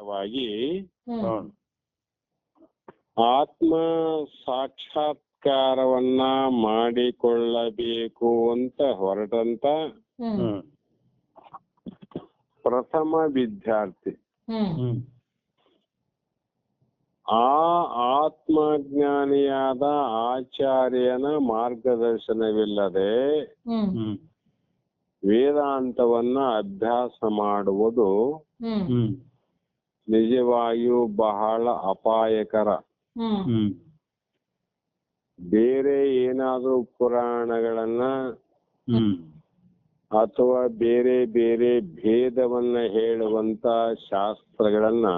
ವಾಗಿ ಆತ್ಮ ಸಾಕ್ಷಾತ್ಕಾರವನ್ನ ಮಾಡಿಕೊಳ್ಳಬೇಕು ಅಂತ ಹೊರಟಂತ ಪ್ರಥಮ ವಿದ್ಯಾರ್ಥಿ. ಆ ಆತ್ಮಜ್ಞಾನಿಯಾದ ಆಚಾರ್ಯನ ಮಾರ್ಗದರ್ಶನವಿಲ್ಲದೆ ವೇದಾಂತವನ್ನ ಅಭ್ಯಾಸ ಮಾಡುವುದು ನಿಜವಾಗಿಯೂ ಬಹಳ ಅಪಾಯಕರ. ಬೇರೆ ಏನಾದ್ರೂ ಪುರಾಣಗಳನ್ನ ಅಥವಾ ಬೇರೆ ಬೇರೆ ಭೇದವನ್ನ ಹೇಳುವಂತ ಶಾಸ್ತ್ರಗಳನ್ನ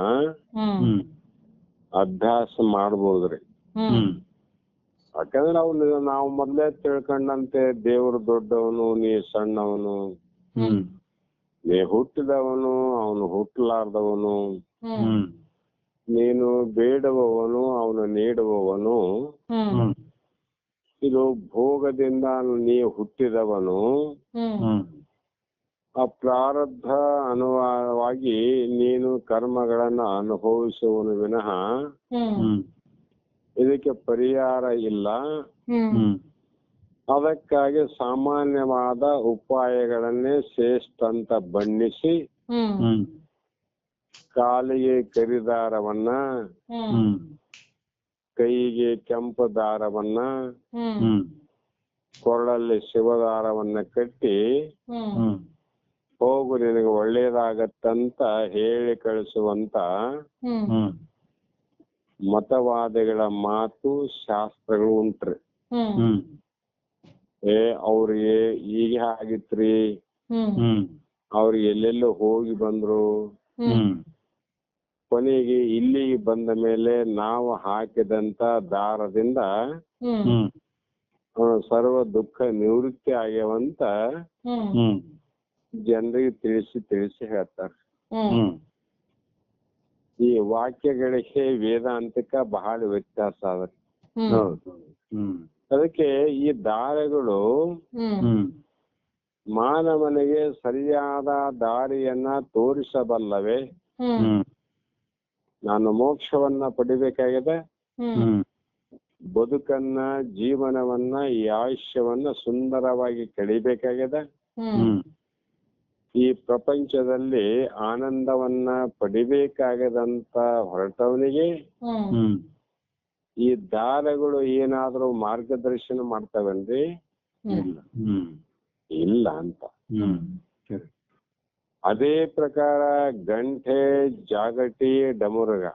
ಅಭ್ಯಾಸ ಮಾಡಬಹುದ್ರಿ ಯಾಕಂದ್ರೆ ಅವ್ನು ನಾವು ಮೊದ್ಲೇ ತಿಳ್ಕೊಂಡಂತೆ ದೇವ್ರು ದೊಡ್ಡವನು ನೀ ಸಣ್ಣವನು. ಹ್ಮ್. ನೀ ಹುಟ್ಟಿದವನು ಅವನು ಹುಟ್ಟಲಾರ್ದವನು. ನೀನು ಬೇಡುವವನು ಅವನು ನೀಡುವವನು. ಇದು ಭೋಗದಿಂದ ನೀ ಹುಟ್ಟಿದವನು. ಆ ಪ್ರಾರಬ್ಧ ಅನುವಾಗಿ ನೀನು ಕರ್ಮಗಳನ್ನ ಅನುಭವಿಸುವನು ವಿನಃ ಇದಕ್ಕೆ ಪರಿಹಾರ ಇಲ್ಲ. ಅದಕ್ಕಾಗಿ ಸಾಮಾನ್ಯವಾದ ಉಪಾಯಗಳನ್ನೇ ಶ್ರೇಷ್ಠ ಅಂತ ಬಣ್ಣಿಸಿ ಕಾಲಿಗೆ ಕರಿದಾರವನ್ನ ಕೈಗೆ ಕೆಂಪು ದಾರವನ್ನ ಕೊರಳಲ್ಲಿ ಶಿವದಾರವನ್ನ ಕಟ್ಟಿ ಹೋಗು ನಿನಗೆ ಒಳ್ಳೇದಾಗತ್ತಂತ ಹೇಳಿ ಕಳಿಸುವಂತ ಮತವಾದಿಗಳ ಮಾತು ಶಾಸ್ತ್ರಗಳು ಉಂಟ್ರಿ. ಏ ಅವ್ರಿಗೆ ಈಗ ಆಗಿತ್ರಿ? ಅವ್ರ ಹ್ಮ್. ಅವ್ರು ಎಲ್ಲೆಲ್ಲೋ ಹೋಗಿ ಬಂದ್ರು? ಹ್ಮ್. ಕೊನೆಗೆ ಇಲ್ಲಿಗೆ ಬಂದ ಮೇಲೆ ನಾವು ಹಾಕಿದಂತ ದಾರದಿಂದ ಸರ್ವ ದುಃಖ ನಿವೃತ್ತಿ ಆಗ್ಯಾವಂತ ಜನರಿಗೆ ತಿಳಿಸಿ ತಿಳಿಸಿ ಹೇಳ್ತಾರೆ. ಈ ವಾಕ್ಯಗಳಿಗೆ ವೇದಾಂತಕ್ಕ ಬಹಳ ವ್ಯತ್ಯಾಸ ಹ್ಮ್. ಅದಕ್ಕೆ ಈ ದಾರಿಗಳು ಮಾನವನಿಗೆ ಸರಿಯಾದ ದಾರಿಯನ್ನ ತೋರಿಸಬಲ್ಲವೆ? ನಾನು ಮೋಕ್ಷವನ್ನ ಪಡಿಬೇಕಾಗಿದೆ? ಬದುಕನ್ನ ಜೀವನವನ್ನ ಈ ಆಯುಷ್ಯವನ್ನ ಸುಂದರವಾಗಿ ಕಳಿಬೇಕಾಗಿದೆ? ಈ ಪ್ರಪಂಚದಲ್ಲಿ ಆನಂದವನ್ನ ಪಡಿಬೇಕಾಗದಂತ ಹೊರಟವನಿಗೆ? ಈ ದಾರಗಳು ಏನಾದ್ರೂ ಮಾರ್ಗದರ್ಶನ ಮಾಡ್ತಾವೇನ್ರಿ? ಇಲ್ಲ. ಹ್ಮ್. ಇಲ್ಲ ಅಂತ. ಹ್ಮ್. ಅದೇ ಪ್ರಕಾರ ಗಂಟೆ ಜಾಗಟಿ ಡಮುರಗ.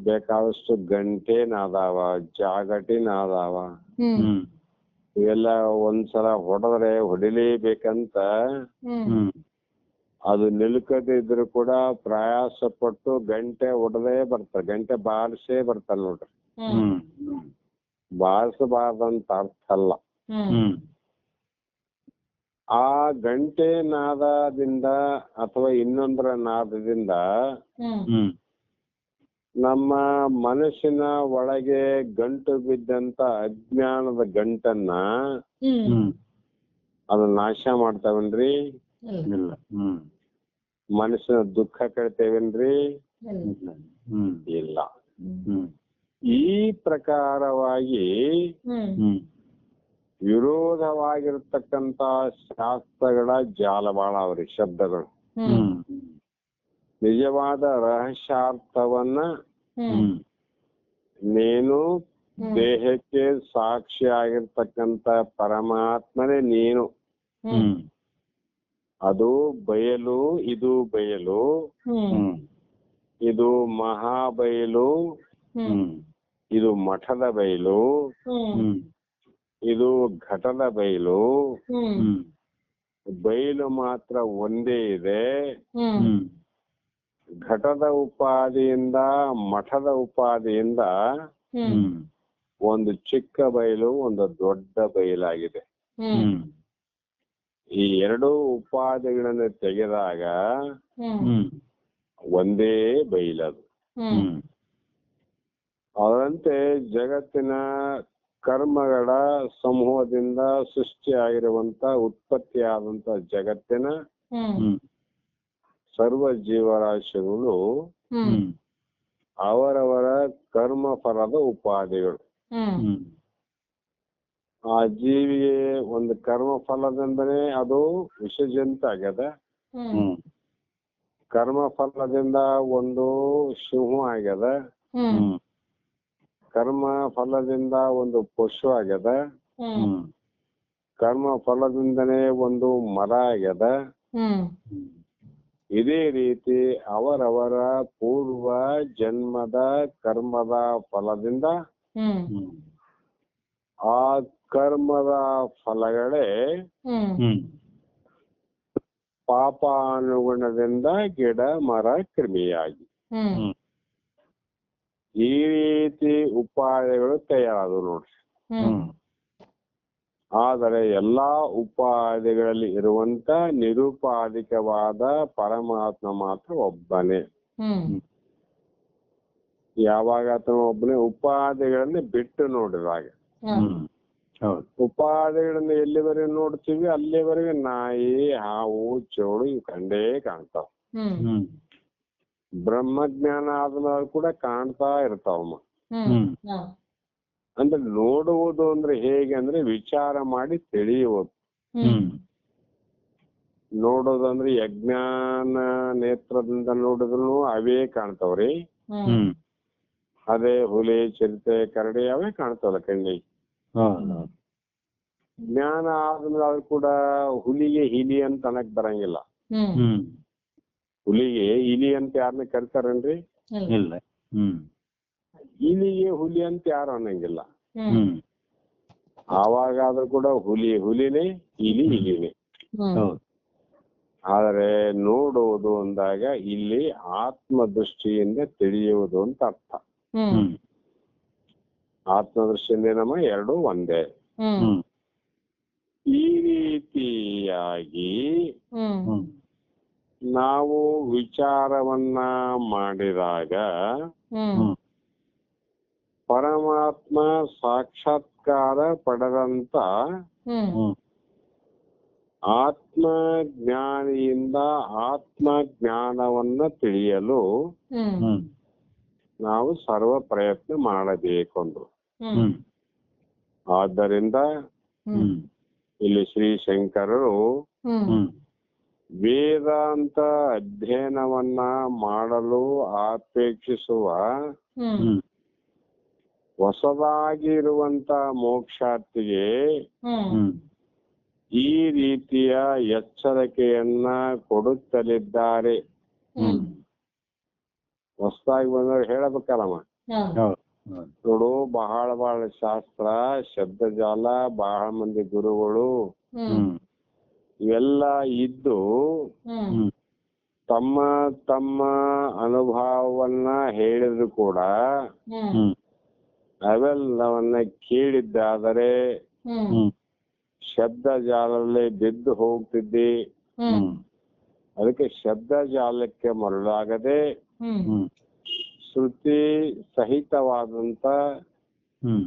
ಬೇಕಾದಷ್ಟು ಗಂಟೆ ನಾದಾವ ಜಾಗಟಿ ನಾದಾವ ಹ್ಮ್. ಹ್ಮ್. ಇವೆಲ್ಲ ಒಂದ್ಸಲ ಹೊಡೆದ್ರೆ ಹೊಡಿಲೇಬೇಕಂತ ಅದು ನಿಲ್ಕದೇ ಇದ್ರು ಕೂಡ ಪ್ರಯಾಸ ಪಟ್ಟು ಗಂಟೆ ಒಡದೇ ಬರ್ತಾರೆ. ಗಂಟೆ ಬಾರಿಸೇ ಬರ್ತಾರೆ ನೋಡ್ರಿ. ಬಾರಿಸಬಾರ್ದಂತ ಅರ್ಥ ಅಲ್ಲ. ಆ ಗಂಟೆ ನಾದದಿಂದ ಅಥವಾ ಇನ್ನೊಂದರ ನಾದದಿಂದ ನಮ್ಮ ಮನಸ್ಸಿನ ಒಳಗೆ ಗಂಟು ಬಿದ್ದಂತ ಅಜ್ಞಾನದ ಗಂಟನ್ನ ಹ್ಮ್. ಹ್ಮ್. ಅದು ನಾಶ ಮಾಡ್ತಾವನ್ರಿ? ಇಲ್ಲ. ಹ್ಮ್. ಮನಸ್ಸಿನ ದುಃಖ ಕೇಳ್ತೇವೇನ್ರಿ ಇಲ್ಲ. ಹ್ಮ್. ಇಲ್ಲ. ಹ್ಮ್. ಈ ಪ್ರಕಾರವಾಗಿ ವಿರೋಧವಾಗಿರ್ತಕ್ಕಂತ ಶಾಸ್ತ್ರಗಳ ಜಾಲವಾಳ ಅವ್ರಿ ಶಬ್ದಗಳು. ನಿಜವಾದ ರಹಸ್ಯಾರ್ಥವನ್ನ ನೀನು ದೇಹಕ್ಕೆ ಸಾಕ್ಷಿ ಆಗಿರ್ತಕ್ಕಂತ ಪರಮಾತ್ಮನೇ ನೀನು. ಹ್ಮ್. ಅದು ಬಯಲು ಇದು ಬಯಲು. ಇದು ಮಹಾಬಯಲು. ಇದು ಮಠದ ಬಯಲು. ಇದು ಘಟದ ಬಯಲು. ಬಯಲು ಮಾತ್ರ ಒಂದೇ ಇದೆ. ಘಟದ ಉಪಾದಿಯಿಂದ ಮಠದ ಉಪಾದಿಯಿಂದ ಒಂದು ಚಿಕ್ಕ ಬಯಲು ಒಂದು ದೊಡ್ಡ ಬಯಲಾಗಿದೆ. ಈ ಎರಡು ಉಪಾದಿಗಳನ್ನ ತೆಗೆದಾಗ ಒಂದೇ ಹ್ಮ್. ಅದರಂತೆ ಜಗತ್ತಿನ ಕರ್ಮಗಳ ಸಮೂಹದಿಂದ ಸೃಷ್ಟಿಯಾಗಿರುವಂತ ಉತ್ಪತ್ತಿಯಾದಂತ ಜಗತ್ತಿನ ಹ್ಮ್. ಹ್ಮ್. ಸರ್ವ ಜೀವರಾಶಿಗಳು ಅವರವರ ಕರ್ಮ ಫಲದ ಹ್ಮ್. ಆ ಜೀವಿಗೆ ಒಂದು ಕರ್ಮ ಫಲದಿಂದನೆ ಅದು ವಿಷಜಂತ ಆಗ್ಯದ ಕರ್ಮ ಫಲದಿಂದ ಒಂದು ಸಿಂಹ ಆಗ್ಯದ. ಕರ್ಮ ಫಲದಿಂದ ಒಂದು ಪಶು ಆಗ್ಯದ. ಕರ್ಮ ಫಲದಿಂದನೆ ಒಂದು ಮರ ಆಗ್ಯದ. ಇದೇ ರೀತಿ ಅವರವರ ಪೂರ್ವ ಜನ್ಮದ ಕರ್ಮದ ಫಲದಿಂದ ಆ ಕರ್ಮದ ಫಲಗಳೇ ಹ್ಮ್. ಅನುಗುಣದಿಂದ ಪಾಪಾನುಗುಣದಿಂದ ಗಿಡ ಮರ ಕ್ರಿಮಿಯಾಗಿ. ಈ ರೀತಿ ಉಪಾಯಗಳು ತಯಾರಾದವು ನೋಡ್ರಿ. ಹ್ಮ್. ಆದರೆ ಎಲ್ಲಾ ಉಪಾಧಿಗಳಲ್ಲಿ ಇರುವಂತ ನಿರುಪಾಧಿಕವಾದ ಪರಮಾತ್ಮ ಮಾತ್ರ ಒಬ್ಬನೇ. ಹ್ಮ್. ಯಾವಾಗ ಆತನ ಒಬ್ಬನೇ? ಉಪಾಧಿಗಳನ್ನ ಬಿಟ್ಟು ನೋಡಿದಾಗ ಹೌದು. ಉಪಾಧಿಗಳನ್ನ ಎಲ್ಲಿವರೆಗೆ ನೋಡ್ತೀವಿ ಅಲ್ಲಿವರೆಗೆ ನಾಯಿ ಹಾವು ಚೋಳು ಇವು ಕಂಡೇ ಕಾಣ್ತಾವ. ಹ್ಮ್. ಹ್ಮ್. ಬ್ರಹ್ಮಜ್ಞಾನ ಆದ್ಮೇಲೆ ಕೂಡ ಕಾಣ್ತಾ ಇರ್ತಾವಮ್ಮ. ಅಂದ್ರೆ ನೋಡುವುದು ಅಂದ್ರೆ ಹೇಗೆ ಅಂದ್ರೆ ವಿಚಾರ ಮಾಡಿ ತಿಳಿಯುವುದು. ನೋಡೋದಂದ್ರೆ ಯಜ್ಞಾನ ನೇತ್ರದಿಂದ ನೋಡಿದ್ರು ಅವೇ ಕಾಣ್ತಾವ್ರಿ. ಅದೇ ಹುಲಿ ಚಿರತೆ ಕರಡಿ ಅವೇ ಕಾಣ್ತಾವಲ್ಲ ಕಣ್ಣಿಗೆ ಜ್ಞಾನ ಆದ್ಮೇಲೆ ಅದು ಕೂಡ ಹುಲಿಗೆ ಹಿಲಿ ಅಂತ ಅನ್ನಕ್ ಬರಂಗಿಲ್ಲ. ಹುಲಿಗೆ ಇಲಿ ಅಂತ ಯಾರನ್ನ ಕರಿತಾರೇನ್ರಿ? ಇಲ್ಲ. ಇಲಿಗೆ ಹುಲಿ ಅಂತ ಯಾರು ಅನ್ನಂಗಿಲ್ಲ. ಆವಾಗಾದ್ರೂ ಕೂಡ ಹುಲಿ ಹುಲಿನೇ ಇಲಿ ಇಲಿನೇ ಆದರೆ ನೋಡುವುದು ಅಂದಾಗ ಇಲ್ಲಿ ಆತ್ಮ ದೃಷ್ಟಿಯಿಂದ ತಿಳಿಯುವುದು ಅಂತ ಅರ್ಥ. ಹ್ಮ್ ಹ್ಮ್ ಆತ್ಮ ದೃಷ್ಟಿಯಿಂದ ನಮ್ಮ ಎರಡು ಒಂದೇ ಈ ರೀತಿಯಾಗಿ ನಾವು ವಿಚಾರವನ್ನ ಮಾಡಿದಾಗ ಪರಮಾತ್ಮ ಸಾಕ್ಷಾತ್ಕಾರ ಪಡೆದಂತ ಆತ್ಮ ಜ್ಞಾನಿಯಿಂದ ಆತ್ಮ ಜ್ಞಾನವನ್ನ ತಿಳಿಯಲು ನಾವು ಸರ್ವ ಪ್ರಯತ್ನ ಮಾಡಬೇಕು ಆದ್ದರಿಂದ ಹ್ಮ್. ಇಲ್ಲಿ ಶ್ರೀ ಶಂಕರರು ವೇದಾಂತ ಅಧ್ಯಯನವನ್ನ ಮಾಡಲು ಅಪೇಕ್ಷಿಸುವ ಹೊಸದಾಗಿ ಇರುವಂತ ಮೋಕ್ಷಾರ್ಥಿಗೆ ಈ ರೀತಿಯ ಎಚ್ಚರಿಕೆಯನ್ನ ಕೊಡುತ್ತಲಿದ್ದಾರೆ. ಹ್ಮ್. ಹೊಸದಾಗಿ ಬಂದವ್ರು ಹೇಳಬೇಕಲ್ಲಮ್ಮ ನೋಡು ಬಹಳ ಬಹಳ ಶಾಸ್ತ್ರ ಶಬ್ದಜಾಲ ಬಹಳ ಮಂದಿ ಗುರುಗಳು. ಇವೆಲ್ಲ ಇದ್ದು ತಮ್ಮ ತಮ್ಮ ಅನುಭವವನ್ನ ಹೇಳಿದ್ರು ಕೂಡ ಅವೆಲ್ಲವನ್ನ ಕೇಳಿದ್ದಾದರೆ ಶಬ್ದ ಜಾಲದಲ್ಲಿ ಬಿದ್ದು ಹೋಗ್ತಿದ್ದಿ. ಅದಕ್ಕೆ ಶಬ್ದ ಜಾಲಕ್ಕೆ ಮರಳಾಗದೆ ಶ್ರುತಿ ಸಹಿತವಾದಂತ ಹ್ಮ್.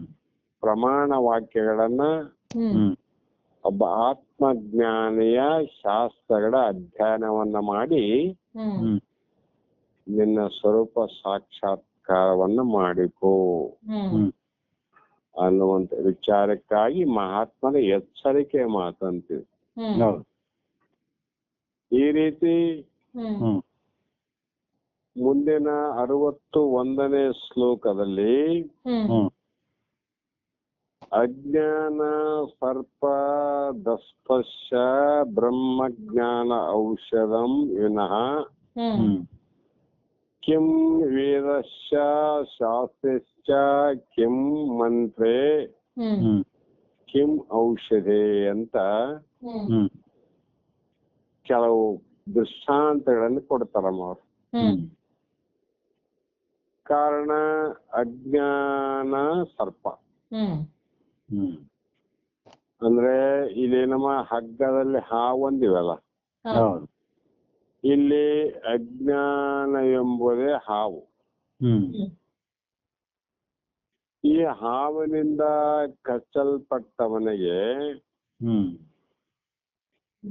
ಪ್ರಮಾಣ ವಾಕ್ಯಗಳನ್ನ ಒಬ್ಬ ಆತ್ಮಜ್ಞಾನಿಯ ಶಾಸ್ತ್ರಗಳ ಅಧ್ಯಯನವನ್ನ ಮಾಡಿ ನಿನ್ನ ಸ್ವರೂಪ ಸಾಕ್ಷಾತ್ಕಾರವನ್ನ ಮಾಡಿಕೋ. ಅನ್ನುವಂತ ವಿಚಾರಕ್ಕಾಗಿ ಮಹಾತ್ಮನ ಎಚ್ಚರಿಕೆ ಮಾತಂತೀವಿ. ಈ ರೀತಿ ಮುಂದಿನ ಅರವತ್ತು ಒಂದನೇ ಶ್ಲೋಕದಲ್ಲಿ ಅಜ್ಞಾನ ಸರ್ಪ ದಸ್ಪಶ ಬ್ರಹ್ಮಜ್ಞಾನ ಔಷಧಂ ವಿನಃ ಕಿಂ ವೇದಶ್ಚ ಶಾಸ್ತ್ರಶ್ಚ ಕಿಂ ಮಂತ್ರೇ ಕಿಂ ಔಷಧೆ ಅಂತ ಕೆಲವು ದೃಷ್ಟಾಂತಗಳನ್ನು ಕೊಡ್ತಾರಮ್ಮ ಅವ್ರು. ಹ್ಮ್. ಕಾರಣ ಅಜ್ಞಾನ ಸರ್ಪ. ಅಂದ್ರೆ ಇಲ್ಲಿ ನಮ್ಮ ಹಗ್ಗದಲ್ಲಿ ಹಾವೊಂದಿವಲ್ಲ? ಹೌದು. ಇಲ್ಲಿ ಅಜ್ಞಾನ ಎಂಬುದೇ ಹಾವು. ಹ್ಮ್. ಈ ಹಾವಿನಿಂದ ಕಚ್ಚಲ್ಪಟ್ಟವನಿಗೆ ಹ್ಮ್.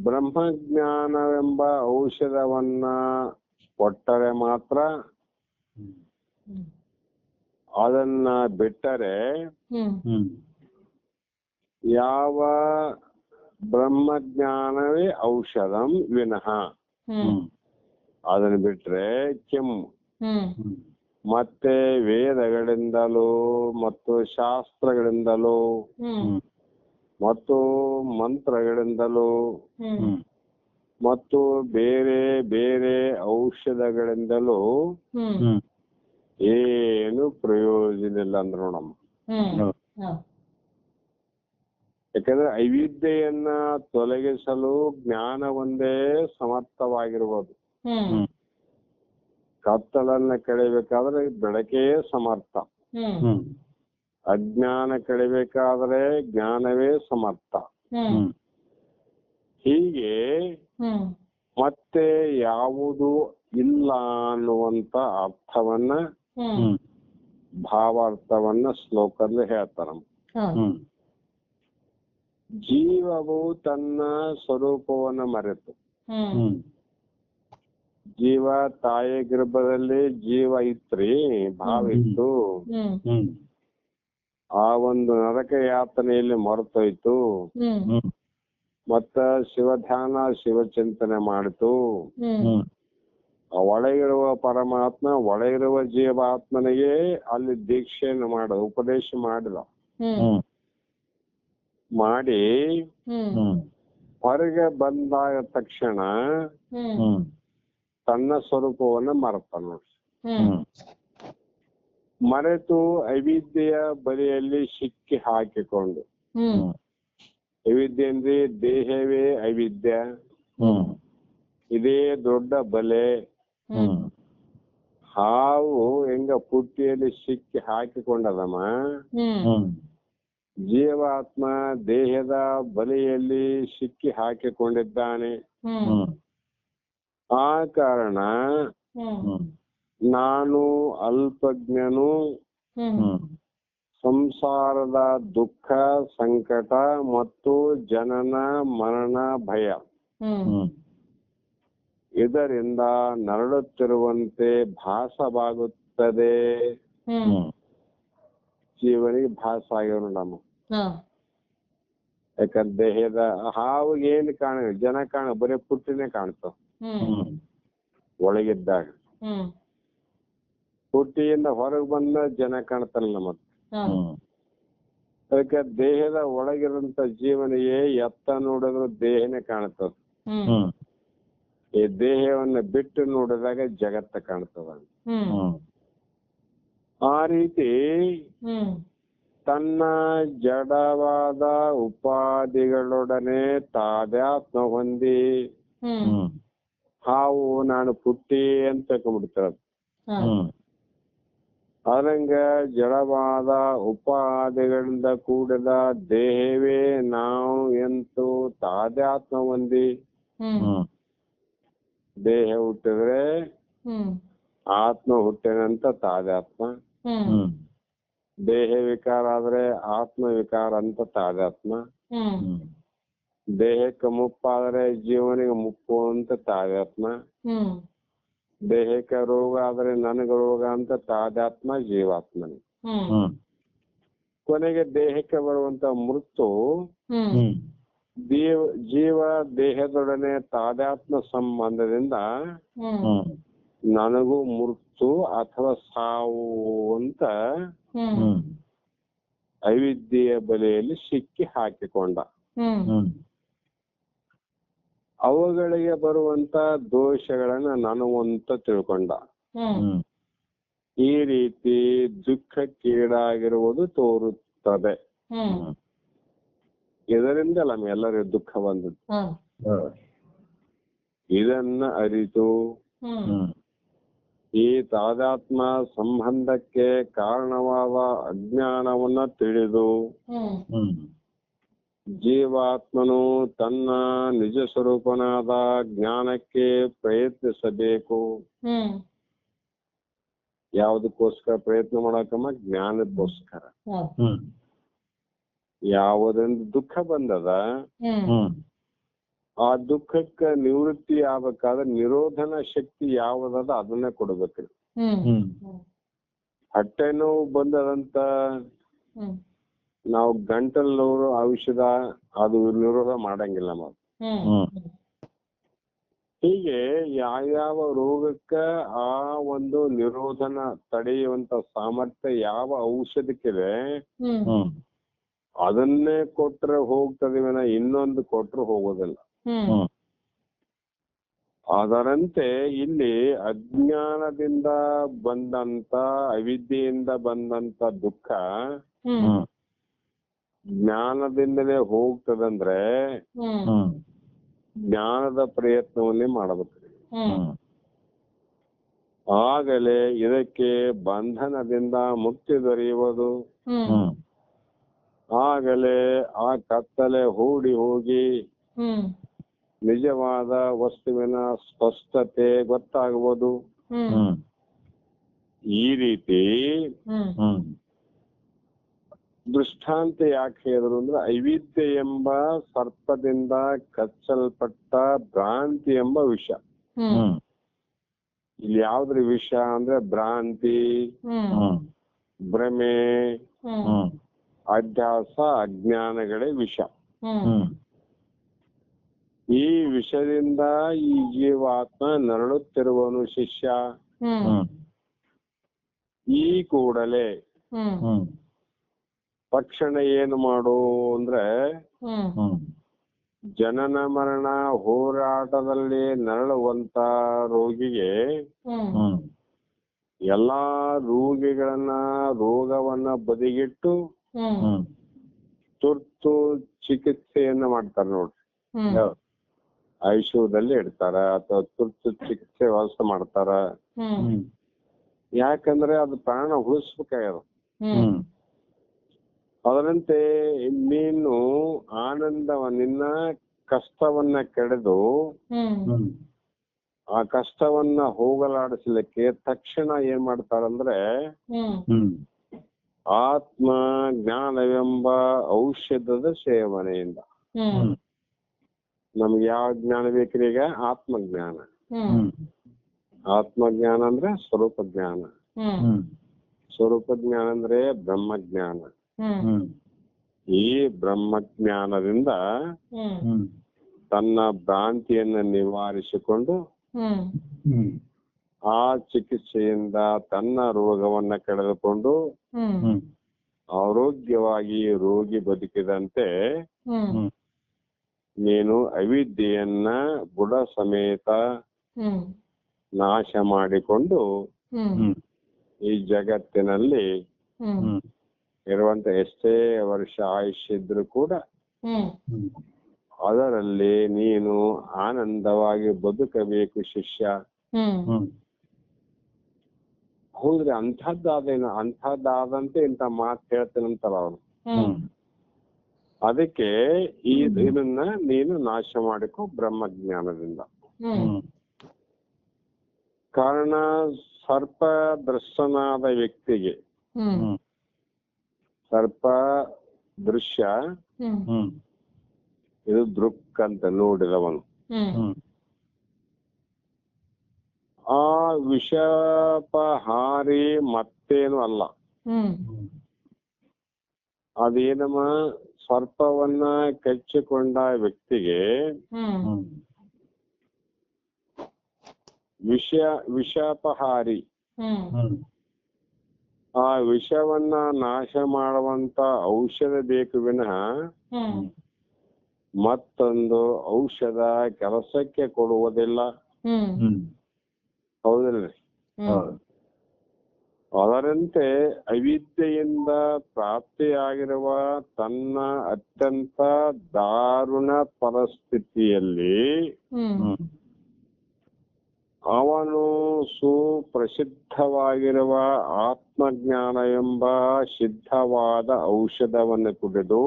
ಬ್ರಹ್ಮಜ್ಞಾನವೆಂಬ ಔಷಧವನ್ನ ಕೊಟ್ಟರೆ ಮಾತ್ರ ಅದನ್ನ ಬಿಟ್ಟರೆ ಯಾವ ಬ್ರಹ್ಮಜ್ಞಾನವೇ ಔಷಧಂ ವಿನಃ. ಅದನ್ನು ಬಿಟ್ರೆ ಕೆಮ್ಮು. ಹ್ಮ್. ಮತ್ತೆ ವೇದಗಳಿಂದಲೂ ಮತ್ತು ಶಾಸ್ತ್ರಗಳಿಂದಲೂ ಮತ್ತು ಮಂತ್ರಗಳಿಂದಲೂ ಮತ್ತು ಬೇರೆ ಬೇರೆ ಔಷಧಗಳಿಂದಲೂ ಏನು ಪ್ರಯೋಜನ ಇಲ್ಲ ಅಂದ್ರೆ. ಹೌದು. ಯಾಕಂದ್ರೆ ಅವಿದ್ಯೆಯನ್ನ ತೊಲಗಿಸಲು ಜ್ಞಾನ ಒಂದೇ ಸಮರ್ಥವಾಗಿರ್ಬೋದು. ಕತ್ತಲನ್ನ ಕಳಿಬೇಕಾದ್ರೆ ಬೆಳಕೇ ಸಮರ್ಥ. ಹ್ಮ್. ಹ್ಮ್. ಅಜ್ಞಾನ ಕಳಿಬೇಕಾದ್ರೆ ಜ್ಞಾನವೇ ಸಮರ್ಥ. ಹೀಗೆ ಹ್ಮ್. ಮತ್ತೆ ಯಾವುದು ಇಲ್ಲ ಅನ್ನುವಂತ ಅರ್ಥವನ್ನ ಭಾವಾರ್ಥವನ್ನ ಶ್ಲೋಕದಲ್ಲಿ ಹೇಳ್ತಾರ ಹ್ಮ್. ಜೀವವು ತನ್ನ ಸ್ವರೂಪವನ್ನ ಮರೆತು. ಜೀವ ತಾಯಿ ಗರ್ಭದಲ್ಲಿ ಜೀವ ಇತ್ರಿ ಭಾವ ಇತ್ತು. ಆ ಒಂದು ನರಕ ಯಾತನೆಯಲ್ಲಿ ಮರೆತೋಯ್ತು. ಮತ್ತ ಶಿವಧ್ಯಾನ ಶಿವಚಿಂತನೆ ಮಾಡಿತು. ಒಳಗಿರುವ ಪರಮಾತ್ಮ ಒಳಗಿರುವ ಜೀವಾತ್ಮನಿಗೆ ಅಲ್ಲಿ ದೀಕ್ಷೆಯನ್ನು ಮಾಡ ಉಪದೇಶ ಮಾಡಿದ. ಮಾಡಿ ಹೊರಗೆ ಬಂದಾಗ ತಕ್ಷಣ ತನ್ನ ಸ್ವರೂಪವನ್ನ ಮರೆತ ನೋಡಿ. ಮರೆತು ಅವಿದ್ಯೆಯ ಬಲಿಯಲ್ಲಿ ಸಿಕ್ಕಿ ಹಾಕಿಕೊಂಡು. ಹ್ಮ್. ಅವಿದ್ಯೆ ಅಂದ್ರೆ ದೇಹವೇ ಅವಿದ್ಯ. ಹ್ಮ್. ಇದೇ ದೊಡ್ಡ ಬಲೆ. ಹಾವು ಹೆಂಗ ಪುಟ್ಟಿಯಲ್ಲಿ ಸಿಕ್ಕಿ ಹಾಕಿಕೊಂಡದಮ್ಮ? ಜೀವಾತ್ಮ ದೇಹದ ಬಲೆಯಲ್ಲಿ ಸಿಕ್ಕಿ ಹಾಕಿಕೊಂಡಿದ್ದಾನೆ. ಆ ಕಾರಣ ನಾನು ಅಲ್ಪಜ್ಞನು. ಸಂಸಾರದ ದುಃಖ ಸಂಕಟ ಮತ್ತು ಜನನ ಮರಣ ಭಯ. ಇದರಿಂದ ನರಳುತ್ತಿರುವಂತೆ ಭಾಸವಾಗುತ್ತದೆ. ಜೀವನಿಗೆ ಭಾಸ ಆಗಿರು ನಮ್ಮ. ಯಾಕಂದ್ರೆ ದೇಹದ ಹಾವು ಏನ್ ಕಾಣ ಜನ ಕಾಣ ಬರೀ ಪುಟ್ಟಿನೇ ಕಾಣ್ತಾವ ಒಳಗಿದ್ದಾಗ. ಹ್ಮ್. ಪುಟ್ಟಿಯಿಂದ ಹೊರಗೆ ಬಂದ ಜನ ಕಾಣ್ತಲ್ಲ. ಹ್ಮ್. ಅದಕ್ಕೆ ದೇಹದ ಒಳಗಿರುವಂತ ಜೀವನಿಗೆ ಎತ್ತ ನೋಡಿದ್ರು ದೇಹನೇ ಕಾಣ್ತದ ಹ್ಮ್. ಈ ದೇಹವನ್ನ ಬಿಟ್ಟು ನೋಡಿದಾಗ ಜಗತ್ತ ಕಾಣ್ತದ ಆ ರೀತಿ ಹ್ಮ್. ತನ್ನ ಜಡವಾದ ಉಪಾಧಿಗಳೊಡನೆ ತಾದ್ಯಾತ್ಮ ಹೊಂದಿ ಹಾವು ನಾನು ಪುಟ್ಟಿ ಅಂತ ತಿಳ್ಕೊಂಡ್ಬಿಡ್ತಾರ ಹ್ಮ್. ಅದಂಗ ಜಡವಾದ ಉಪಾದಿಗಳಿಂದ ಕೂಡಿದ ದೇಹವೇ ನಾವು ಎಂತೂ ತಾದ್ಯಾತ್ಮ ಹೊಂದಿ ದೇಹ ಹುಟ್ಟಿದ್ರೆ ಆತ್ಮ ಹುಟ್ಟೇನಂತ ತಾದಾತ್ಮ ದೇಹ ವಿಕಾರ ಆದ್ರೆ ಆತ್ಮ ವಿಕಾರ ಅಂತ ತಾದಾತ್ಮ ದೇಹಕ್ಕೆ ಮುಪ್ಪಾದ್ರೆ ಜೀವನಿಗೆ ಮುಪ್ಪು ಅಂತ ತಾದಾತ್ಮ ದೇಹಕ್ಕೆ ರೋಗ ಆದ್ರೆ ನನಗ ರೋಗ ಅಂತ ತಾದಾತ್ಮ ಜೀವಾತ್ಮನಿ. ಕೊನೆಗೆ ದೇಹಕ್ಕೆ ಬರುವಂತ ಮೃತ್ಯು ಹ್ಮ್ ಜೀವ ದೇಹದೊಡನೆ ತಾದಾತ್ಮ ಸಂಬಂಧದಿಂದ ನನಗೂ ಮೃತ್ಯು ಅಥವಾ ಸಾವು ಅಂತ ಅವಿದ್ಯೆಯ ಬಲೆಯಲ್ಲಿ ಸಿಕ್ಕಿ ಹಾಕಿಕೊಂಡ. ಅವುಗಳಿಗೆ ಬರುವಂತ ದೋಷಗಳನ್ನ ನಾನು ಅಂತ ತಿಳ್ಕೊಂಡ. ಈ ರೀತಿ ದುಃಖಕ್ಕೀಡಾಗಿರುವುದು ತೋರುತ್ತದೆ. ಹ್ಮ್ ಇದರಿಂದ ನಮ್ಮೆಲ್ಲರಿಗೂ ದುಃಖ ಬಂದದ್ದು. ಇದನ್ನ ಅರಿತು ಈ ತಾದಾತ್ಮ ಸಂಬಂಧಕ್ಕೆ ಕಾರಣವಾದ ಅಜ್ಞಾನವನ್ನ ತಿಳಿದು ಜೀವಾತ್ಮನು ತನ್ನ ನಿಜ ಸ್ವರೂಪನಾದ ಜ್ಞಾನಕ್ಕೆ ಪ್ರಯತ್ನಿಸಬೇಕು. ಹ್ಮ್. ಯಾವುದಕ್ಕೋಸ್ಕರ ಪ್ರಯತ್ನ ಮಾಡಕಮ್ಮ ಜ್ಞಾನಕ್ಕೋಸ್ಕರ. ಯಾವುದೊಂದು ದುಃಖ ಬಂದದ ಆ ದುಃಖಕ್ಕೆ ನಿವೃತ್ತಿ ಆಗ್ಬೇಕಾದ್ರೆ ನಿರೋಧನ ಶಕ್ತಿ ಯಾವುದದ ಅದನ್ನ ಕೊಡ್ಬೇಕ್ರಿ ಹೊಟ್ಟೆ ನೋವು ಬಂದದಂತ ಹ್ಮ್. ನಾವು ಗಂಟಲ್ ನೋವು ಔಷಧ ಅದು ನಿರೋಧ ಮಾಡಂಗಿಲ್ಲ ನಾವು. ಹೀಗೆ ಯಾವ್ಯಾವ ರೋಗಕ್ಕ ಆ ಒಂದು ನಿರೋಧನ ತಡೆಯುವಂತ ಸಾಮರ್ಥ್ಯ ಯಾವ ಔಷಧಕ್ಕಿದೆ ಅದನ್ನೇ ಕೊಟ್ರೆ ಹೋಗ್ತದೆ ವಿನ ಇನ್ನೊಂದು ಕೊಟ್ರೆ ಹೋಗೋದಿಲ್ಲ. ಅದರಂತೆ ಇಲ್ಲಿ ಅಜ್ಞಾನದಿಂದ ಬಂದಂತ ಅವಿದ್ಯೆಯಿಂದ ಬಂದಂತ ದುಃಖ ಜ್ಞಾನದಿಂದಲೇ ಹೋಗ್ತದಂದ್ರೆ ಜ್ಞಾನದ ಪ್ರಯತ್ನವನ್ನೇ ಮಾಡಬೇಕು. ಆಗಲೇ ಇದಕ್ಕೆ ಬಂಧನದಿಂದ ಮುಕ್ತಿ ದೊರೆಯುವುದು. ಆಗಲೇ ಆ ಕತ್ತಲೆ ಹೂಡಿ ಹೋಗಿ ನಿಜವಾದ ವಸ್ತುವಿನ ಸ್ಪಷ್ಟತೆ ಗೊತ್ತಾಗುವುದು ಈ ರೀತಿ ದೃಷ್ಟಾಂತ ಯಾಕೆ ಹೇಳಿದ್ರು ಅಂದ್ರೆ ಐವಿಧ್ಯ ಎಂಬ ಸರ್ಪದಿಂದ ಕಚ್ಚಲ್ಪಟ್ಟ ಭ್ರಾಂತಿ ಎಂಬ ವಿಷ. ಇಲ್ಲಿ ಯಾವ್ದ್ರ ವಿಷ ಅಂದ್ರೆ ಭ್ರಾಂತಿ ಹ್ಮ್. ಹ್ಮ್. ಭ್ರಮೆ ಅಧ್ಯಾಸ ಅಜ್ಞಾನಗಳೇ ವಿಷ. ಈ ವಿಷದಿಂದ ಈ ಜೀವಾತ್ಮ ನರಳುತ್ತಿರುವನು ಶಿಷ್ಯ. ಈ ಕೂಡಲೇ ತಕ್ಷಣ ಏನು ಮಾಡು ಅಂದ್ರೆ ಜನನ ಮರಣ ಹೋರಾಟದಲ್ಲಿ ನರಳುವಂತ ರೋಗಿಗೆ ಎಲ್ಲಾ ರೋಗಿಗಳನ್ನ ರೋಗವನ್ನ ಬದಿಗಿಟ್ಟು ತುರ್ತು ಚಿಕಿತ್ಸೆಯನ್ನ ಮಾಡ್ತಾರೆ ನೋಡ್ರಿ. ಐಶುದಲ್ಲಿ ಇಡ್ತಾರ ಅಥವಾ ತುರ್ತು ಚಿಕಿತ್ಸೆ ವ್ಯವಸ್ಥೆ ಮಾಡ್ತಾರ. ಯಾಕಂದ್ರೆ ಅದು ಪ್ರಾಣ ಉಳಿಸ್ಬೇಕಾಗ್ಯದ. ಅದರಂತೆ ನೀನು ಆನಂದವ ನಿನ್ನ ಕಷ್ಟವನ್ನ ಕೆಡೆದು ಆ ಕಷ್ಟವನ್ನ ಹೋಗಲಾಡಿಸ್ಲಿಕ್ಕೆ ತಕ್ಷಣ ಏನ್ ಮಾಡ್ತಾರಂದ್ರೆ ಆತ್ಮ ಜ್ಞಾನವೆಂಬ ಔಷಧದ ಸೇವನೆಯಿಂದ. ನಮ್ಗೆ ಯಾವ ಜ್ಞಾನ ಬೇಕ್ರಿ ಈಗ? ಆತ್ಮಜ್ಞಾನ. ಆತ್ಮಜ್ಞಾನ ಅಂದ್ರೆ ಸ್ವರೂಪ ಜ್ಞಾನ ಸ್ವರೂಪ ಜ್ಞಾನ ಅಂದ್ರೆ ಬ್ರಹ್ಮಜ್ಞಾನ. ಹ್ಮ್. ಹ್ಮ್. ಈ ಬ್ರಹ್ಮಜ್ಞಾನದಿಂದ ಹ್ಮ್. ಹ್ಮ್. ತನ್ನ ಭ್ರಾಂತಿಯನ್ನ ನಿವಾರಿಸಿಕೊಂಡು ಆ ಚಿಕಿತ್ಸೆಯಿಂದ ತನ್ನ ರೋಗವನ್ನ ಕಳೆದುಕೊಂಡು ಆರೋಗ್ಯವಾಗಿ ರೋಗಿ ಬದುಕಿದಂತೆ ನೀನು ಅವಿದ್ಯೆಯನ್ನ ಬುಡ ಸಮೇತ ನಾಶ ಮಾಡಿಕೊಂಡು ಈ ಜಗತ್ತಿನಲ್ಲಿ ಇರುವಂತ ಎಷ್ಟೇ ವರ್ಷ ಆಯುಷ್ಯ ಕೂಡ ಅದರಲ್ಲಿ ನೀನು ಆನಂದವಾಗಿ ಬದುಕಬೇಕು ಶಿಷ್ಯ. ಹ್ಮ್. ಹ್ಮ್. ಹೌದ್ರಿ ಅಂಥದ್ದಾದೇನು ಅಂಥದ್ದಾದಂತೆ ಇಂಥ ಮಾತು ಹೇಳ್ತೇನಂತಾರ ಅವನು. ಹ್ಮ್. ಅದಕ್ಕೆ ಈ ಇದನ್ನ ನೀನು ನಾಶ ಮಾಡಿಕೊ ಬ್ರಹ್ಮಜ್ಞಾನದಿಂದ. ಹ್ಮ್. ಹ್ಮ್. ಕಾರಣ ಸರ್ಪ ದರ್ಶನಾದ ವ್ಯಕ್ತಿಗೆ. ಸರ್ಪ ದೃಶ್ಯ ಇದು ದೃಕ್ ಅಂತ ನೋಡಿದವನು. ಆ ವಿಷಪಹಾರಿ ಮತ್ತೇನು ಅಲ್ಲ. ಹ್ಮ್. ಅದೇನಮ್ಮ ಸರ್ಪವನ್ನ ಕಚ್ಚಿಕೊಂಡ ವ್ಯಕ್ತಿಗೆ ವಿಷ ವಿಷಪಹಾರಿ. ಆ ವಿಷವನ್ನ ನಾಶ ಮಾಡುವಂತ ಔಷಧ ಬೇಕು ವಿನಃ ಹ್ಮ್. ಮತ್ತೊಂದು ಔಷಧ ಕೆಲಸಕ್ಕೆ ಕೊಡುವುದಿಲ್ಲ. ಹೌದಿಲ್ರಿ. ಅದರಂತೆ ಅವಿದ್ಯೆಯಿಂದ ಪ್ರಾಪ್ತಿಯಾಗಿರುವ ತನ್ನ ಅತ್ಯಂತ ದಾರುಣ ಪರಿಸ್ಥಿತಿಯಲ್ಲಿ ಅವನು ಸುಪ್ರಸಿದ್ಧವಾಗಿರುವ ಆತ್ಮಜ್ಞಾನ ಎಂಬ ಸಿದ್ಧವಾದ ಔಷಧವನ್ನು ಕುಡಿದು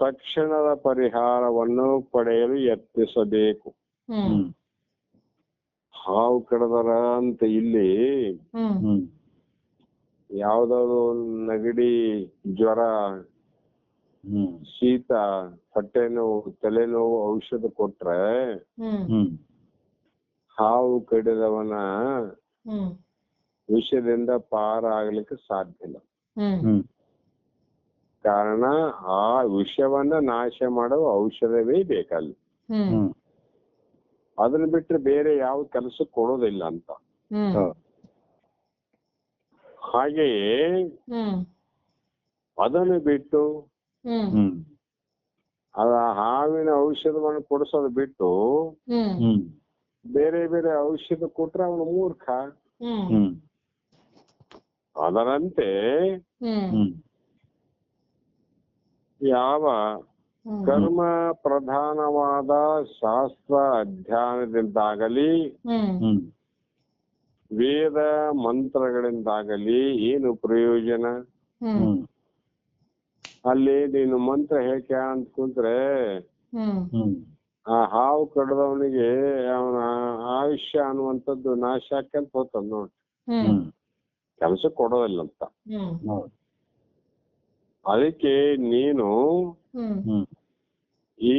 ತಕ್ಷಣದ ಪರಿಹಾರವನ್ನು ಪಡೆಯಲು ಯತ್ನಿಸಬೇಕು. ಹಾವು ಕಡದಾರ ಅಂತ ಇಲ್ಲಿ ಹ್ಮ್. ಒಂದ್ ಯಾವ್ದಾದ್ರು ನೆಗಡಿ ಜ್ವರ ಹ್ಮ್. ಶೀತ ಹೊಟ್ಟೆ ನೋವು ತಲೆನೋವು ಔಷಧ ಕೊಟ್ರೆ ಹಾವು ಕಡಿದವನ ವಿಷದಿಂದ ಪಾರ ಆಗ್ಲಿಕ್ಕೆ ಸಾಧ್ಯ ಇಲ್ಲ. ಕಾರಣ ಆ ವಿಷವನ್ನ ನಾಶ ಮಾಡುವ ಔಷಧವೇ ಬೇಕಲ್ಲಿ. ಅದನ್ನ ಬಿಟ್ರೆ ಬೇರೆ ಯಾವ ಕೆಲಸ ಕೊಡೋದಿಲ್ಲ ಅಂತ. ಹಾಗೆಯೇ ಹ್ಮ್. ಅದನ್ನು ಬಿಟ್ಟು ಅದ ಹಾವಿನ ಔಷಧವನ್ನು ಕೊಡಿಸೋದು ಬಿಟ್ಟು ಬೇರೆ ಬೇರೆ ಔಷಧ ಕೊಟ್ರೆ ಅವನು ಮೂರ್ಖ. ಹ್ಮ್. ಹ್ಮ್. ಅದರಂತೆ ಯಾವ ಕರ್ಮ ಪ್ರಧಾನವಾದ ಶಾಸ್ತ್ರ ಅಧ್ಯಯನದಿಂದಾಗಲಿ ವೇದ ಮಂತ್ರಗಳಿಂದಾಗಲಿ ಏನು ಪ್ರಯೋಜನ? ಅಲ್ಲಿ ನೀನು ಮಂತ್ರ ಹೇಗೆ ಅಂತ ಕುಂತ್ರೆ ಆ ಹಾವು ಕಡ್ದವನಿಗೆ ಅವನ ಆಯುಷ್ಯ ಅನ್ನುವಂಥದ್ದು ನಾಶ ಹಾಕಂತ ಹೋಗ್ತದ ನೋಡಿ. ಕೆಲಸ ಕೊಡೋದಿಲ್ಲ ಅಂತ ಅದಕ್ಕೆ ನೀನು ಈ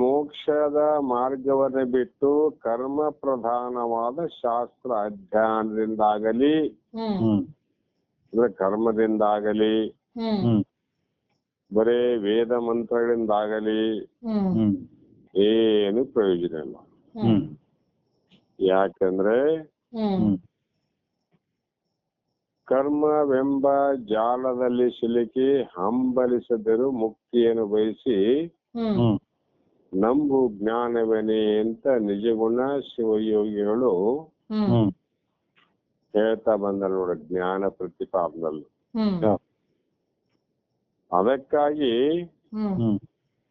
ಮೋಕ್ಷದ ಮಾರ್ಗವನ್ನು ಬಿಟ್ಟು ಕರ್ಮ ಪ್ರಧಾನವಾದ ಶಾಸ್ತ್ರ ಅಧ್ಯಯನದಿಂದಾಗಲಿ ಅಂದ್ರೆ ಕರ್ಮದಿಂದಾಗಲಿ ಬರೇ ವೇದ ಮಂತ್ರಗಳಿಂದಾಗಲಿ ಹ್ಮ್. ಹ್ಮ್. ಏನು ಪ್ರಯೋಜನ ಇಲ್ಲ. ಹ್ಮ್. ಯಾಕಂದ್ರೆ ಕರ್ಮವೆಂಬ ಜಾಲದಲ್ಲಿ ಸಿಲುಕಿ ಹಂಬಲಿಸದರು ಮುಕ್ತಿಯನ್ನು ಬಯಸಿ ನಂಬು ಜ್ಞಾನವೇನೆ ಅಂತ ನಿಜಗುಣ ಶಿವಯೋಗಿಗಳು ಹೇಳ್ತಾ ಬಂದ ನೋಡ ಜ್ಞಾನ ಪ್ರತಿಪಾದನಲ್ಲಿ. ಹ್ಮ್. ಅದಕ್ಕಾಗಿ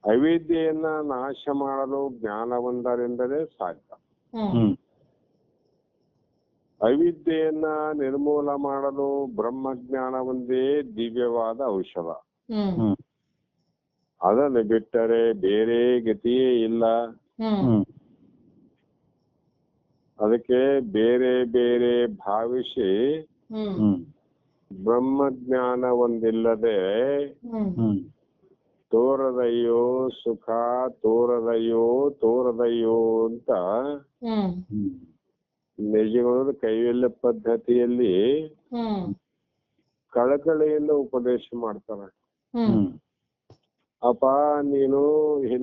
ಅವಿದ್ಯೆಯನ್ನ ನಾಶ ಮಾಡಲು ಜ್ಞಾನವೊಂದರಿಂದಲೇ ಸಾಧ್ಯ. ಹ್ಮ್. ಹ್ಮ್. ಅವಿದ್ಯೆಯನ್ನ ನಿರ್ಮೂಲ ಮಾಡಲು ಬ್ರಹ್ಮಜ್ಞಾನ ಒಂದೇ ದಿವ್ಯವಾದ ಔಷಧ. ಹ್ಮ್. ಹ್ಮ್. ಅದನ್ನು ಬಿಟ್ಟರೆ ಬೇರೆ ಗತಿಯೇ ಇಲ್ಲ. ಅದಕ್ಕೆ ಬೇರೆ ಬೇರೆ ಭಾವಿಸಿ ಬ್ರಹ್ಮ ಜ್ಞಾನ ಬ್ರಹ್ಮಜ್ಞಾನ ಒಂದಿಲ್ಲದೆ ತೋರದಯ್ಯೋ ಸುಖ ತೋರದಯ್ಯೋ ತೋರದಯ್ಯೋ ಅಂತ ನಿಜಗಳು ನಿಜವಾದ ಕೈವೆಲ್ಲ ಪದ್ಧತಿಯಲ್ಲಿ ಹ್ಮ್. ಕಳಕಳಿಯಿಂದ ಉಪದೇಶ ಮಾಡ್ತಾರೆ. ಅಪ್ಪ ನೀನು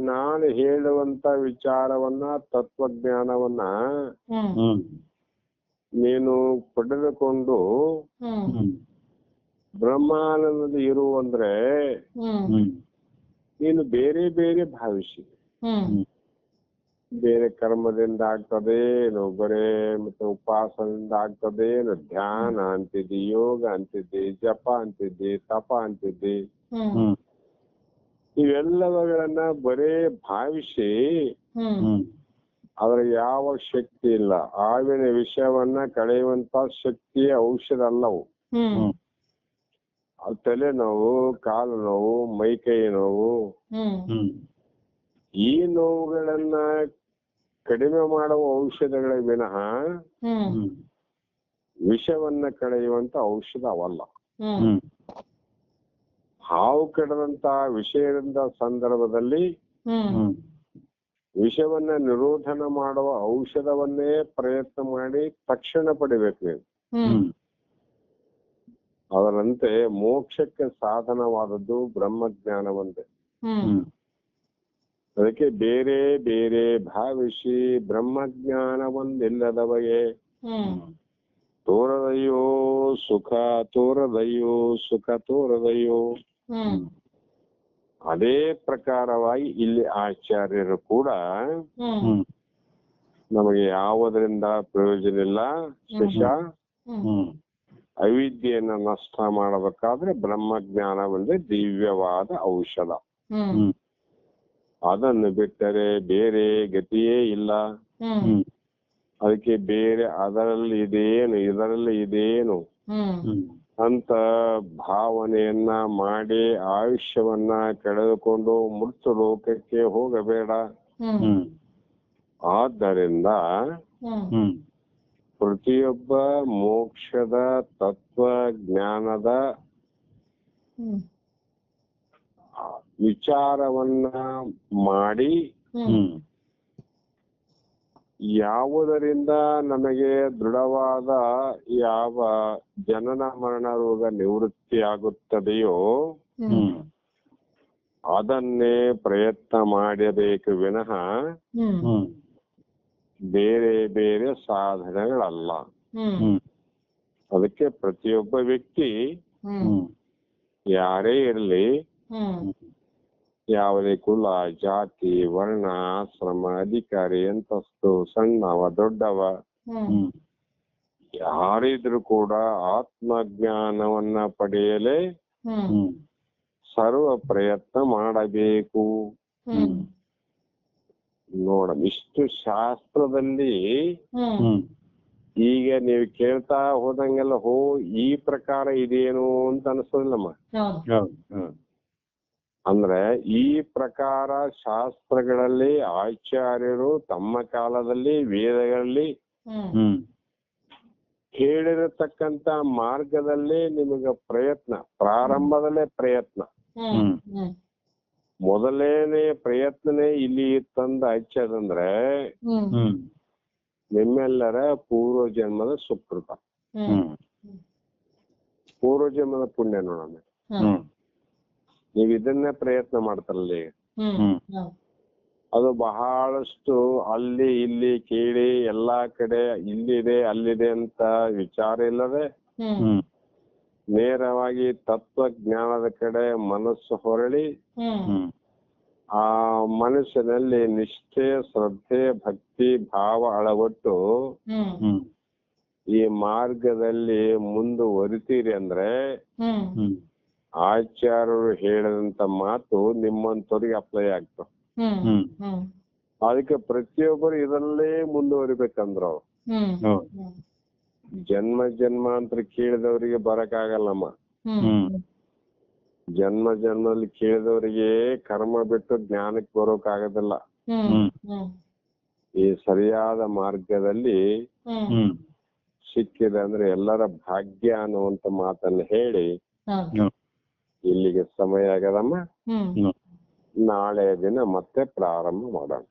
ನಾನು ಹೇಳುವಂತ ವಿಚಾರವನ್ನ ತತ್ವಜ್ಞಾನವನ್ನ ನೀನು ಪಡೆದುಕೊಂಡು ಹ್ಮ್. ಹ್ಮ್. ಬ್ರಹ್ಮಾನಂದ ಇರು ಅಂದ್ರೆ ನೀನು ಬೇರೆ ಬೇರೆ ಭಾವಿಸಿ. ಹ್ಮ್. ಬೇರೆ ಕರ್ಮದಿಂದ ಆಗ್ತದೇನು ಬರೇ ಮತ್ತೆ ಉಪವಾಸದಿಂದ ಆಗ್ತದೇನು ಧ್ಯಾನ ಅಂತಿದ್ದಿ ಯೋಗ ಅಂತಿದ್ದಿ ಜಪ ಅಂತಿದ್ದಿ ತಪ ಅಂತಿದ್ದಿ ಇವೆಲ್ಲವುಗಳನ್ನ ಬರೇ ಭಾವಿಸಿ ಅದರ ಯಾವ ಶಕ್ತಿ ಇಲ್ಲ. ಆವಿನ ವಿಷಯವನ್ನ ಕಳೆಯುವಂತ ಶಕ್ತಿ ಔಷಧ ಅಲ್ಲವು. ತಲೆ ನೋವು ಕಾಲು ನೋವು ಮೈಕೈ ನೋವು. ಈ ನೋವುಗಳನ್ನ ಕಡಿಮೆ ಮಾಡುವ ಔಷಧಗಳ ವಿನಃ ವಿಷವನ್ನ ಕಳೆಯುವಂತ ಔಷಧ ಅವಲ್ಲ. ಹಾವು ಕೆಡದಂತ ವಿಷಯದ ಸಂದರ್ಭದಲ್ಲಿ ವಿಷವನ್ನ ನಿರೋಧನ ಮಾಡುವ ಔಷಧವನ್ನೇ ಪ್ರಯತ್ನ ಮಾಡಿ ತಕ್ಷಣ ಪಡಿಬೇಕು ನೀವು. ಅದರಂತೆ ಮೋಕ್ಷಕ್ಕೆ ಸಾಧನವಾದದ್ದು ಬ್ರಹ್ಮಜ್ಞಾನವಂತೆ. ಹ್ಮ್. ಹ್ಮ್. ಅದಕ್ಕೆ ಬೇರೆ ಬೇರೆ ಭಾವಿಸಿ ಬ್ರಹ್ಮಜ್ಞಾನವೊಂದಿಲ್ಲದವಗೆ ಹ್ಮ್. ತೋರದಯ್ಯೋ ಸುಖ ತೋರದಯ್ಯೋ ಸುಖ ತೋರದಯ್ಯೋ. ಅದೇ ಪ್ರಕಾರವಾಗಿ ಇಲ್ಲಿ ಆಚಾರ್ಯರು ಕೂಡ ನಮಗೆ ಯಾವುದರಿಂದ ಪ್ರಯೋಜನ ಇಲ್ಲ ಹ್ಮ್. ಅವಿದ್ಯೆಯನ್ನ ನಷ್ಟ ಮಾಡಬೇಕಾದ್ರೆ ಬ್ರಹ್ಮಜ್ಞಾನ ಒಂದೇ ದಿವ್ಯವಾದ ಔಷಧ. ಅದನ್ನು ಬಿಟ್ಟರೆ ಬೇರೆ ಗತಿಯೇ ಇಲ್ಲ. ಅದಕ್ಕೆ ಬೇರೆ ಅದರಲ್ಲಿ ಇದೇನು ಇದರಲ್ಲಿ ಇದೇನು? ಅಂತ ಭಾವನೆಯನ್ನ ಮಾಡಿ ಆಯುಷ್ಯವನ್ನ ಕಳೆದುಕೊಂಡು ಮೃತ್ಯು ಲೋಕಕ್ಕೆ ಹೋಗಬೇಡ. ಆದ್ದರಿಂದ ಪ್ರತಿಯೊಬ್ಬ ಮೋಕ್ಷದ ತತ್ವ ಜ್ಞಾನದ ಹ್ಮ್. ವಿಚಾರವನ್ನ ಮಾಡಿ ಯಾವುದರಿಂದ ನಮಗೆ ದೃಢವಾದ ಯಾವ ಜನನ ಮರಣ ರೋಗ ನಿವೃತ್ತಿ ಆಗುತ್ತದೆಯೋ ಅದನ್ನೇ ಪ್ರಯತ್ನ ಮಾಡಬೇಕು ವಿನಃ ಬೇರೆ ಬೇರೆ ಸಾಧನೆಗಳಲ್ಲ. ಅದಕ್ಕೆ ಪ್ರತಿಯೊಬ್ಬ ವ್ಯಕ್ತಿ ಯಾರೇ ಇರಲಿ ಯಾವುದೇ ಕುಲ ಜಾತಿ ವರ್ಣ ಆಶ್ರಮ ಅಧಿಕಾರಿ ಅಂತಸ್ತು ಸಣ್ಣವ ದೊಡ್ಡವ? ಯಾರಿದ್ರು ಕೂಡ ಆತ್ಮಜ್ಞಾನವನ್ನ ಪಡೆಯಲೇ ಸರ್ವ ಪ್ರಯತ್ನ ಮಾಡಬೇಕು. ಹ್ಮ್. ನೋಡ ಇಷ್ಟು ಶಾಸ್ತ್ರದಲ್ಲಿ ಈಗ ನೀವು ಕೇಳ್ತಾ ಹೋದಂಗೆಲ್ಲ ಹೋ ಈ ಪ್ರಕಾರ ಇದೇನು ಅಂತ ಅನಿಸೋದಿಲ್ಲಮ್ಮ. ಹೌದು. ಹೌದು ಹೌದು. ಅಂದ್ರೆ ಈ ಪ್ರಕಾರ ಶಾಸ್ತ್ರಗಳಲ್ಲಿ ಆಚಾರ್ಯರು ತಮ್ಮ ಕಾಲದಲ್ಲಿ ವೇದಗಳಲ್ಲಿ ಹೇಳಿರತಕ್ಕಂತ ಮಾರ್ಗದಲ್ಲಿ ನಿಮಗೆ ಪ್ರಯತ್ನ ಪ್ರಾರಂಭದಲ್ಲೇ ಪ್ರಯತ್ನ. ಮೊದಲನೇ ಪ್ರಯತ್ನನೇ ಇಲ್ಲಿ ತಂದ ಹಚ್ಚದಂದ್ರೆ ನಿಮ್ಮೆಲ್ಲರ ಪೂರ್ವ ಜನ್ಮದ ಸುಕೃತ ಪೂರ್ವ ಜನ್ಮದ ಪುಣ್ಯ ನೋಡೋಣ. ಹ್ಮ್. ನೀವು ಇದನ್ನೇ ಪ್ರಯತ್ನ ಮಾಡ್ತಾರಲ್ಲಿ. ಅದು ಬಹಳಷ್ಟು ಅಲ್ಲಿ ಇಲ್ಲಿ ಕೇಳಿ ಎಲ್ಲಾ ಕಡೆ ಇಲ್ಲಿದೆ ಅಲ್ಲಿದೆ ಅಂತ ವಿಚಾರ ಇಲ್ಲದೆ ನೇರವಾಗಿ ತತ್ವಜ್ಞಾನದ ಕಡೆ ಮನಸ್ಸು ಹೊರಳಿ ಆ ಮನಸ್ಸಿನಲ್ಲಿ ನಿಷ್ಠೆ ಶ್ರದ್ಧೆ ಭಕ್ತಿ ಭಾವ ಅಳವಟ್ಟು ಈ ಮಾರ್ಗದಲ್ಲಿ ಮುಂದುವರಿತೀರಿ ಅಂದ್ರೆ ಆಚಾರ್ಯರು ಹೇಳಿದಂತ ಮಾತು ನಿಮ್ಮಂತವ್ರಿಗೆ ಅಪ್ಲೈ ಆಗ್ತವೆ ಹ್ಮ್ ಹ್ಮ್. ಹ್ಮ್. ಅದಕ್ಕೆ ಪ್ರತಿಯೊಬ್ಬರು ಇದರಲ್ಲೇ ಮುಂದುವರಿಬೇಕಂದ್ರು ಅವ್ರು. ಜನ್ಮ ಹೌದು ಹ್ಮ್. ಜನ್ಮ ಜನ್ಮಾಂತರ ಕೇಳಿದವರಿಗೆ ಬರಕ್ಕಾಗಲ್ಲಮ್ಮ. ಹ್ಮ್. ಜನ್ಮ ಜನ್ಮದಲ್ಲಿ ಕೇಳಿದವರಿಗೆ ಕರ್ಮ ಬಿಟ್ಟು ಜ್ಞಾನಕ್ಕೆ ಬರೋಕಾಗೋದಿಲ್ಲ ಈ ಸರಿಯಾದ ಮಾರ್ಗದಲ್ಲಿ ಸಿಕ್ಕಿದೆ ಅಂದ್ರೆ ಎಲ್ಲರ ಭಾಗ್ಯ ಅನ್ನುವಂತ ಮಾತನ್ನ ಹೇಳಿ ಇಲ್ಲಿಗೆ ಸಮಯ ಆಗದಮ್ಮ. ನಾಳೆ ದಿನ ಮತ್ತೆ ಪ್ರಾರಂಭ ಮಾಡೋಣ.